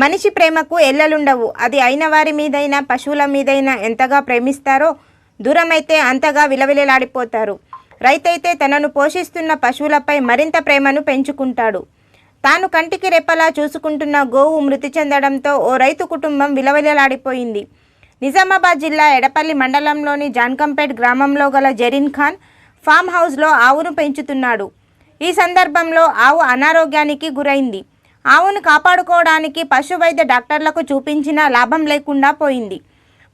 మనిషి ప్రేమకు ఎల్లలుండవు. అది అయిన వారి మీదైనా పశువుల మీదైనా ఎంతగా ప్రేమిస్తారో దూరమైతే అంతగా విలవిలలాడిపోతారు. రైతైతే తనను పోషిస్తున్న పశువులపై మరింత ప్రేమను పెంచుకుంటాడు. తాను కంటికి రెప్పలా చూసుకుంటున్న గోవు మృతి చెందడంతో ఓ రైతు కుటుంబం విలవిలలాడిపోయింది. నిజామాబాద్ జిల్లా ఎడపల్లి మండలంలోని జాన్కంపేట్ గ్రామంలో గల జరీన్ ఖాన్ ఫామ్ హౌస్లో ఆవును పెంచుతున్నాడు. ఈ సందర్భంలో ఆవు అనారోగ్యానికి గురైంది. ఆవును కాపాడుకోవడానికి పశు వైద్య డాక్టర్లకు చూపించినా లాభం లేకుండా పోయింది.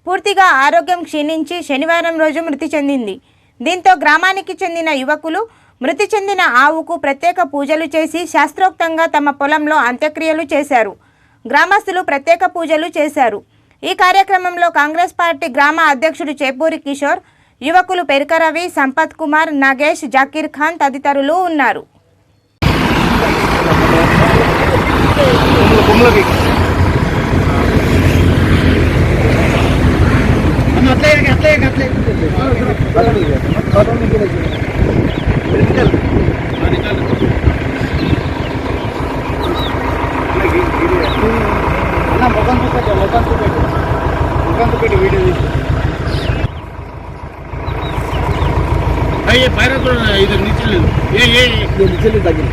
పూర్తిగా ఆరోగ్యం క్షీణించి శనివారం రోజు మృతి చెందింది. దీంతో గ్రామానికి చెందిన యువకులు మృతి చెందిన ఆవుకు ప్రత్యేక పూజలు చేసి శాస్త్రోక్తంగా తమ పొలంలో అంత్యక్రియలు చేశారు. గ్రామస్తులు ప్రత్యేక పూజలు చేశారు. ఈ కార్యక్రమంలో కాంగ్రెస్ పార్టీ గ్రామ అధ్యక్షుడు చేపూరి కిషోర్ యువకులు పెరికరవి సంపత్ కుమార్ నాగేష్ జాకీర్ ఖాన్ తదితరులు ఉన్నారు. గుమ్మలకి. అట్లే అట్లే అట్లే ముఖం చూపెట్టు ముఖం చూపెట్టు. ముఖం చూపెట్టి వీడియో తీసి. అయ్యే పైరత్తుడు ఇది నిచ్చలేదు ఏ ఏ నిచ్చలేదు తగ్గింది.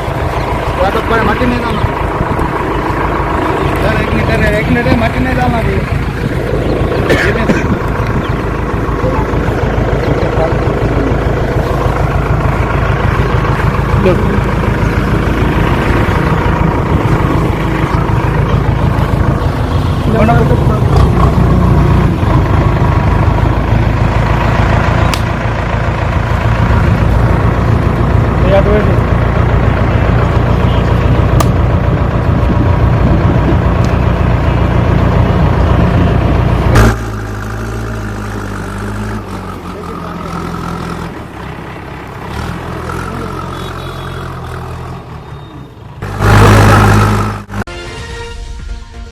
या तो पर मट्टी नहीं डालना सर एक मीटर है एक मीटर मट्टी नहीं डालना जी look. Yeah, do it.